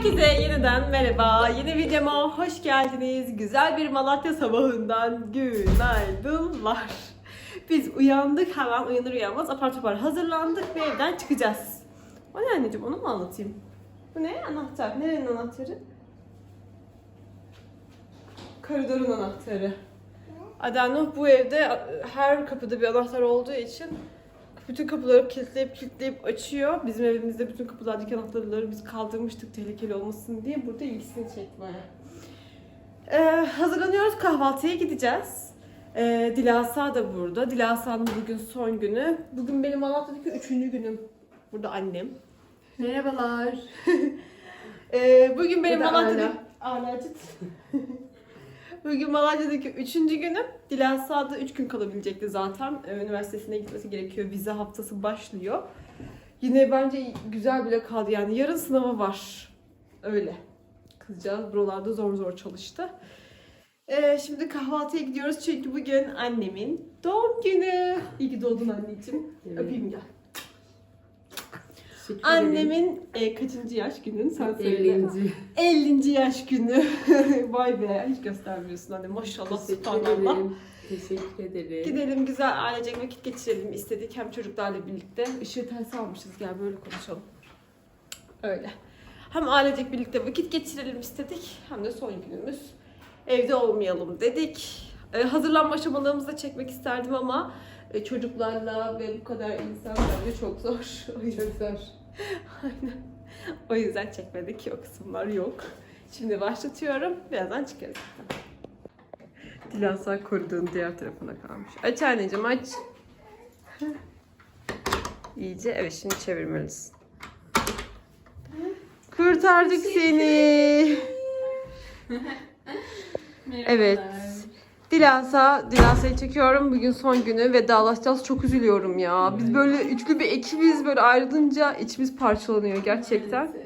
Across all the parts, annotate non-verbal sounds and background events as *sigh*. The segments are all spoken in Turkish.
Herkese yeniden merhaba. Yeni videoma hoş geldiniz. Güzel bir Malatya sabahından günaydınlar. Biz uyandık hemen uyanır uyanmaz apar topar hazırlandık ve evden çıkacağız. O ne anneciğim onu mu anlatayım? Bu ne? Anahtar. Nerenin anahtarı? Koridorun anahtarı. Adenov bu evde her kapıda bir anahtar olduğu için bütün kapıları kilitleyip kilitleyip açıyor. Bizim evimizde bütün kapılardaki anahtarları biz kaldırmıştık tehlikeli olmasın diye. Burada ilgisini bayağı. Ee, hazırlanıyoruz kahvaltıya gideceğiz. Ee, Dilasa da burada. Dilasa'nın bugün son günü. Bugün benim Malatya'daki üçüncü günüm. Burada annem. Merhabalar. *laughs* Ee, bugün benim Malatya'daki... Alacıt. *laughs* Bugün Malatya'daki üçüncü günüm. Dilasa da üç gün kalabilecekti zaten. Ee, Üniversitesine gitmesi gerekiyor. Vize haftası başlıyor. Yine bence güzel bile kaldı yani. Yarın sınavı var. Öyle. Kızcağız buralarda zor zor çalıştı. Ee, şimdi kahvaltıya gidiyoruz çünkü bugün annemin doğum günü. İyi ki doğdun anneciğim. Evet. Öpeyim gel. Teşekkür ederim. Annemin e, kaçıncı yaş günün sen söyle. 50. 50. yaş günü. *laughs* Vay be hiç göstermiyorsun anne maşallah Teşekkür subhanallah. ederim. Teşekkür ederim. Gidelim güzel ailecek vakit geçirelim istedik hem çocuklarla birlikte. Işığı ters almışız gel böyle konuşalım. Öyle. Hem ailecek birlikte vakit geçirelim istedik hem de son günümüz. Evde olmayalım dedik. Ee, hazırlanma aşamalarımızı da çekmek isterdim ama e, çocuklarla ve bu kadar insan bence çok zor. *laughs* O yüzden Çok zor. *laughs* Aynen. O yüzden çekmedik. O kısımlar yok. Şimdi başlatıyorum. Birazdan çıkarız. Dilasa koridorun diğer tarafına kalmış. Aç anneciğim aç. İyice evet şimdi çevirmelisin. Kurtardık seni. Evet. Dilasa, Dilasa'yı çekiyorum. Bugün son günü vedalaşacağız. Çok üzülüyorum ya. Biz böyle üçlü bir ekibiz. Böyle ayrılınca içimiz parçalanıyor gerçekten.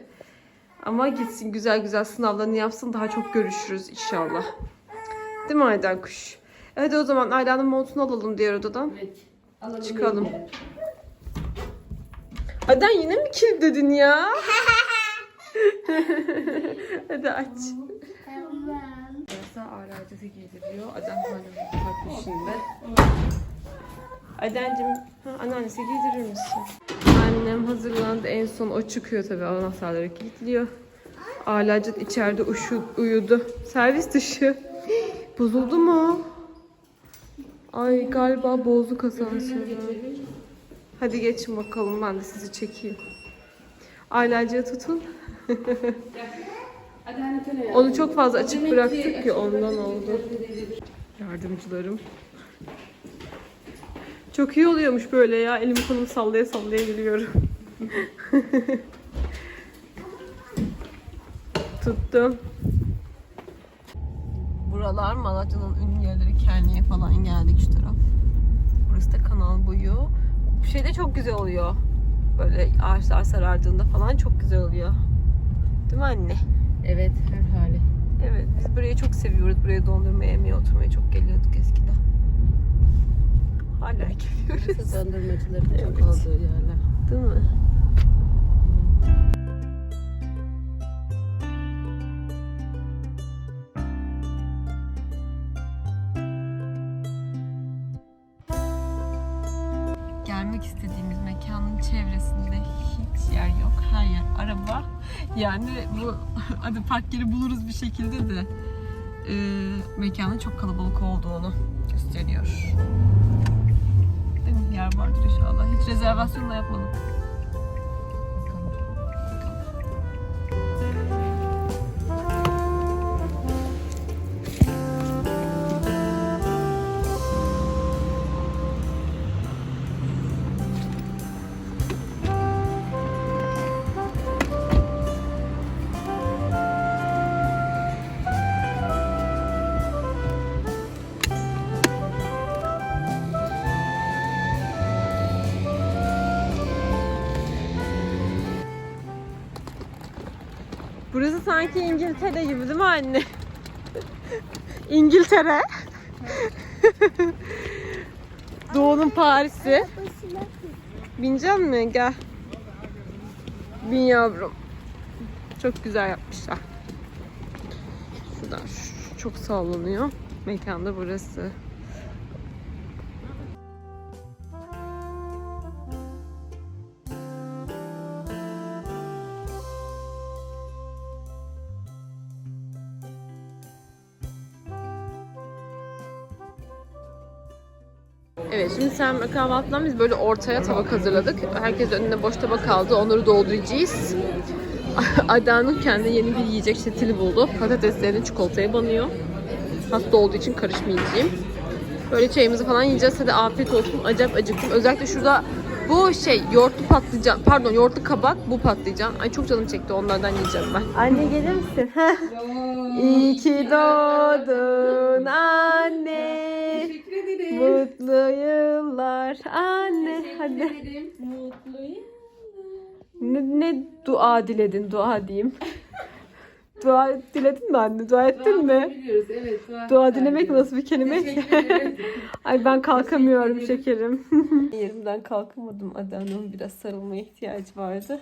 Ama gitsin güzel güzel sınavlarını yapsın. Daha çok görüşürüz inşallah. Değil mi Aydan kuş? Hadi o zaman Aydan'ın montunu alalım diğer odadan. Evet. Alalım Çıkalım. Aydan yine mi kilitledin ya? *laughs* Hadi aç. Ağracısı giydiriyor. Adam hala mutfak peşinde. Adencim, ha, anneannesi giydirir misin? Annem hazırlandı. En son o çıkıyor tabii anahtarları kilitliyor. Alacıt içeride uşu, uyudu. Servis dışı. Bozuldu mu? Ay galiba bozduk asansörü. Hadi geçin bakalım ben de sizi çekeyim. Ailacığı tutun. *laughs* Hadi hani tele ya. Onu çok fazla açık bıraktık ki ondan oldu. Yardımcılarım. Çok iyi oluyormuş böyle ya. Elimi kolumu sallaya sallaya geliyorum. *laughs* Tuttum. Buralar Malatya'nın ünlü yerleri Kerne'ye falan geldik şu taraf. Burası da kanal boyu. Bu şey de çok güzel oluyor. Böyle ağaçlar sarardığında falan çok güzel oluyor. Değil mi anne? Evet her hali. Evet, biz burayı çok seviyoruz. Buraya dondurma yemeye oturmaya çok geliyorduk eskiden. Hala geliyoruz. Burası dondurmacıların çok Evet. olduğu yerler. Değil mi? Gelmek istediğimiz mekanın çevresinde hiç yer yok. Her yer araba. Yani bu *laughs* hadi park yeri buluruz bir şekilde de e, mekanın çok kalabalık olduğunu gösteriyor. Değil mi? Yer vardır inşallah. Hiç rezervasyon da Burası sanki İngiltere gibi değil mi anne? *laughs* İngiltere. *laughs* Doğu'nun Paris'i. Binecek mi? Gel. Bin yavrum. Çok güzel yapmışlar. Şuradan şu- çok sallanıyor. Mekanda burası. Sen kahvaltıdan biz böyle ortaya tabak hazırladık. Herkes önüne boş tabak aldı. Onları dolduracağız. *laughs* Adanın kendi yeni bir yiyecek stili buldu. Patateslerini çikolataya banıyor. Hasta olduğu için karışmayacağım. Böyle çayımızı falan yiyeceğiz. Hadi afiyet olsun. Acayip acıktım. Özellikle şurada bu şey yoğurtlu patlıcan, pardon yoğurtlu kabak, bu patlıcan. Ay çok canım çekti onlardan yiyeceğim ben. Anne gelir misin? *laughs* İyi ki doğdun anne. Mutlu yıllar anne. Hadi. Ne, ne dua diledin? Dua diyeyim. *laughs* dua diledin mi anne? Dua ettin mi? Biliyoruz evet. Dua dilemek nasıl bir kelime? *laughs* Ay ben kalkamıyorum şekerim. *laughs* Yerimden kalkamadım. Adana'nın biraz sarılmaya ihtiyacı vardı.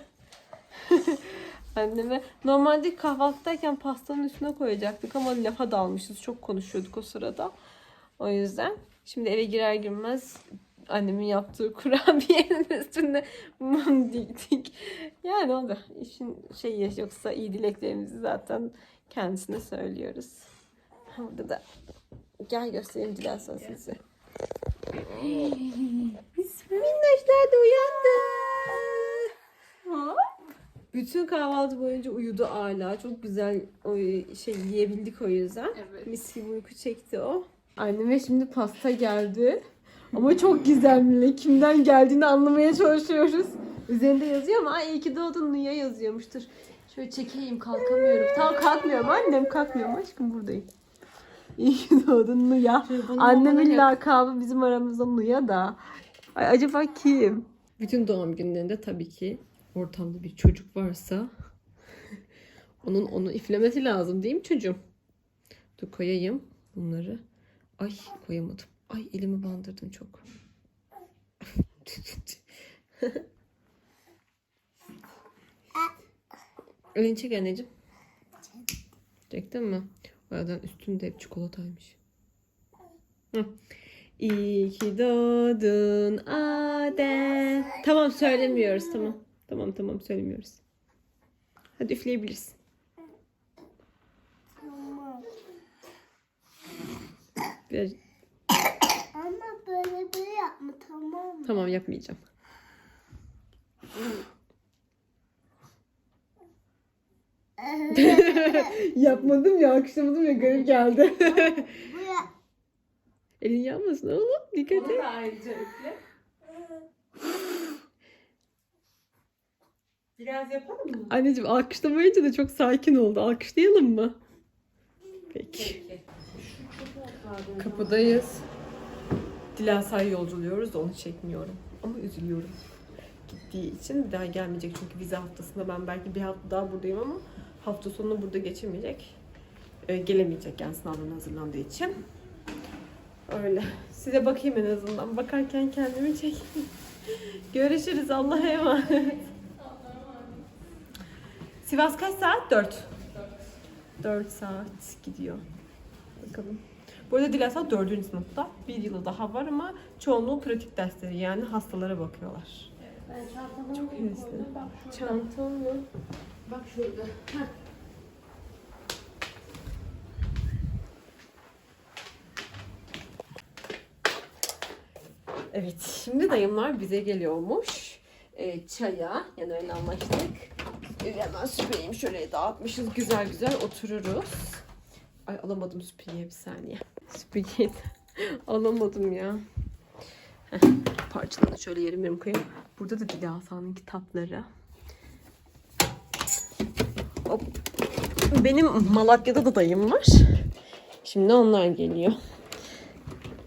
Anneme normalde kahvaltıdayken pastanın üstüne koyacaktık ama lafa dalmışız. Çok konuşuyorduk o sırada. O yüzden şimdi eve girer girmez annemin yaptığı *laughs* kurabiyenin üstünde mum diktik. Yani o da işin şeyi yoksa iyi dileklerimizi zaten kendisine söylüyoruz. Burada da gel göstereyim dilersen size. *gasps* Minnoşlar da uyandı. Bütün kahvaltı boyunca uyudu hala. Çok güzel o şey yiyebildik o yüzden. Evet. Mis gibi uyku çekti o. Anneme şimdi pasta geldi. Ama çok gizemli. Kimden geldiğini anlamaya çalışıyoruz. Üzerinde yazıyor ama ay iyi ki doğdun Nuya yazıyormuştur. Şöyle çekeyim kalkamıyorum. Tamam kalkmıyorum annem kalkmıyorum aşkım buradayım. İyi ki doğdun Nuya. Annemin lakabı bizim aramızda Nuya da. Ay acaba kim? Bütün doğum günlerinde tabii ki ortamda bir çocuk varsa onun onu iflemesi lazım değil mi çocuğum? Dur koyayım bunları. Ay koyamadım. Ay elimi bandırdım çok. Elini çek anneciğim. Çektin mi? O yüzden üstünde hep çikolataymış. İyi ki doğdun Adem. Tamam söylemiyoruz tamam. Tamam tamam söylemiyoruz. Hadi üfleyebilirsin. Biraz... Böyle böyle yapma tamam mı? Tamam yapmayacağım. *laughs* Yapmadım ya, akışlamadım ya, garip geldi. Elin yanmasın oğlum, dikkat et. ayrıca üfle. Biraz yapalım mı? Anneciğim alkışlamayınca da çok sakin oldu. Alkışlayalım mı? Peki. Kapıdayız. Dilasa'yı yolculuyoruz da onu çekmiyorum. Ama üzülüyorum. Gittiği için bir daha gelmeyecek. Çünkü vize haftasında ben belki bir hafta daha buradayım ama hafta sonunu burada geçemeyecek. Ee, gelemeyecek yani sınavlarına hazırlandığı için. Öyle. Size bakayım en azından. Bakarken kendimi çekeyim. *laughs* Görüşürüz. Allah'a emanet. Sivas kaç saat? 4. 4 saat gidiyor. Bakalım. Bu arada Dilasa 4. sınıfta. Bir yılı daha var ama çoğunluğu pratik dersleri yani hastalara bakıyorlar. Çok hevesli. Çantam mı? Bak şurada. Evet, şimdi dayımlar bize geliyormuş. Ee, çaya, yani öyle anlaştık. Ee, hemen süpüreyim şöyle dağıtmışız güzel güzel otururuz. Ay alamadım süpürgeyi bir saniye. De *laughs* alamadım ya. Heh, şöyle yerim yerim koyayım. Burada da Dilasa'nın kitapları. Hop. Benim Malatya'da da dayım var. Şimdi onlar geliyor.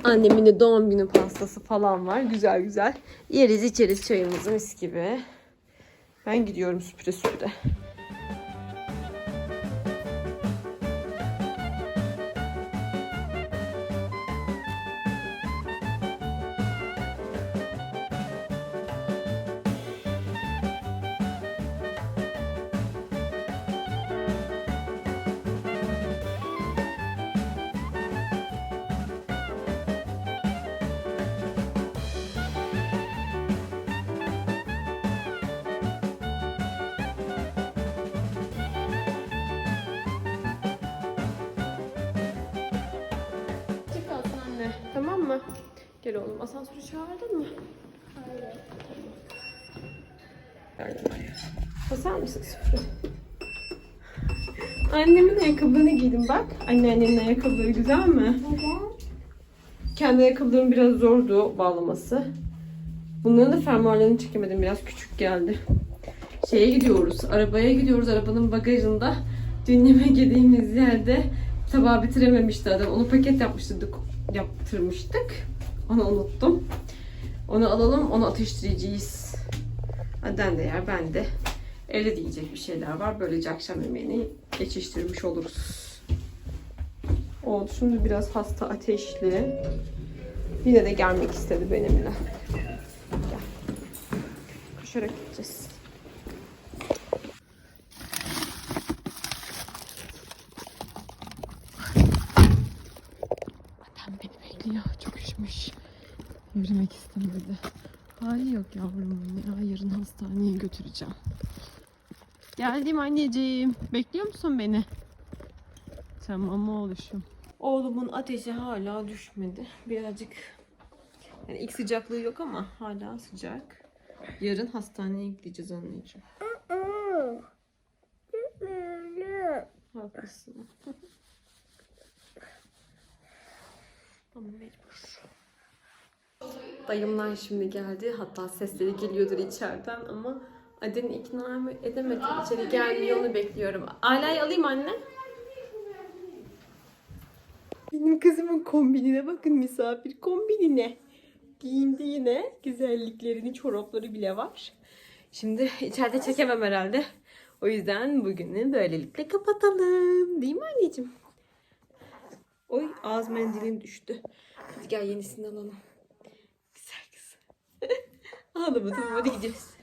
Annemin de doğum günü pastası falan var. Güzel güzel. Yeriz içeriz çayımızı mis gibi. Ben gidiyorum süpüre süpüre. Gel oğlum asansörü çağırdın mı? Hayır. Basar mısın sıfırı? Annemin ayakkabılarını giydim bak. Anneannemin ayakkabıları güzel mi? Neden? Kendi ayakkabılarım biraz zordu bağlaması. Bunların da fermuarlarını çekemedim. Biraz küçük geldi. Şeye gidiyoruz. Arabaya gidiyoruz. Arabanın bagajında. Dün yemek yediğimiz yerde tabağı bitirememişti adam. Onu paket yapmıştık. Yaptırmıştık. Onu unuttum. Onu alalım. Onu ateşleyeceğiz. Aden de yer. Ben de. Evde de yiyecek bir şeyler var. Böylece akşam yemeğini geçiştirmiş oluruz. Oldu. Şimdi biraz hasta ateşli. Yine de gelmek istedi benimle. Gel. Koşarak gideceğiz. Adam beni bekliyor. Çok üşümüş. Yürümek istemedi. Hali yok yavrumun ya. Yarın hastaneye götüreceğim. Geldim anneciğim. Bekliyor musun beni? Tamam oğluşum. Oğlumun ateşi hala düşmedi. Birazcık yani ilk sıcaklığı yok ama hala sıcak. Yarın hastaneye gideceğiz anneciğim. Haklısın. *laughs* ama mecbur. Dayımlar şimdi geldi. Hatta sesleri geliyordur içeriden ama Aden'i ikna edemedim. İçeri gelmiyor onu bekliyorum. Ala'yı alayım anne. Benim kızımın kombinine bakın misafir kombinine. Giyindi yine. Güzelliklerini, çorapları bile var. Şimdi içeride çekemem herhalde. O yüzden bugünü böylelikle kapatalım. Değil mi anneciğim? Oy ağız mendilim düştü. Hadi gel yenisini alalım. Ağlama tamam hadi gidiyoruz.